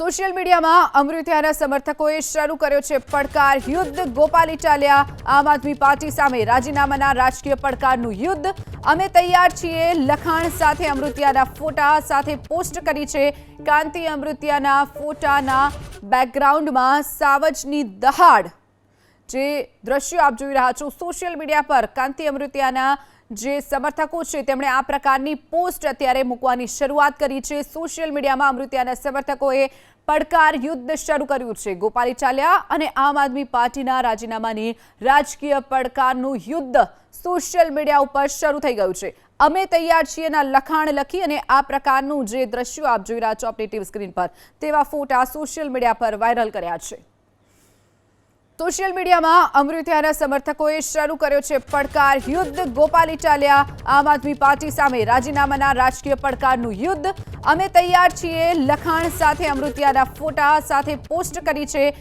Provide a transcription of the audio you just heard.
Social મીડિયામાં અમૃત્યાના સમર્થકોએ શરૂ કર્યો છે પડકાર. યુદ્ધ ગોપાલી ચાલ્યા. આમ આદમી પાર્ટી સામે રાજીનામાના રાજકીય પડકારનું યુદ્ધ. અમે તૈયાર છીએ. લખાણ સાથે અમૃત્યાના ફોટા સાથે પોસ્ટ કરી છે કાંતિ અમૃત્યાના ફોટાના બેકગ્રાઉન્ડમાં સાવજની દહાડ. જે દ્રશ્યો આપ જોઈ રહ્યા છો સોશિયલ મીડિયા પર કાંતિ અમૃત્યાના જે સમર્થકો છે, તેમણે આ પ્રકારની પોસ્ટ અત્યારે મૂકવાની શરૂઆત કરી છે. સોશિયલ મીડિયામાં અમૃત્યાના સમર્થકોએ પડકાર યુદ્ધ શરૂ કર્યું છે. ગોપાલી ચાલ્યા અને આમ આદમી પાર્ટીના રાજીનામાની રાજકીય પડકારનું યુદ્ધ સોશિયલ મીડિયા ઉપર શરૂ થઈ ગયું છે. અમે તૈયાર છીએ ના લખાણ લખી અને આ પ્રકારનું જે દ્રશ્યો આપ જોઈ રહ્યા છો આપણી ટીવી સ્ક્રીન પર. તેવા ફોટા સોશિયલ મીડિયા પર વાયરલ કર્યા છે. સોશિયલ મીડિયામાં અમૃત્યાના સમર્થકોએ શરૂ કર્યો છે પડકાર. યુદ્ધ ગોપાલી ચાલ્યા. આમ આદમી પાર્ટી સામે રાજીનામાના રાજકીય પડકારનું યુદ્ધ. અમે તૈયાર છીએ. લખાણ સાથે અમૃત્યાના ફોટા સાથે પોસ્ટ કરી છે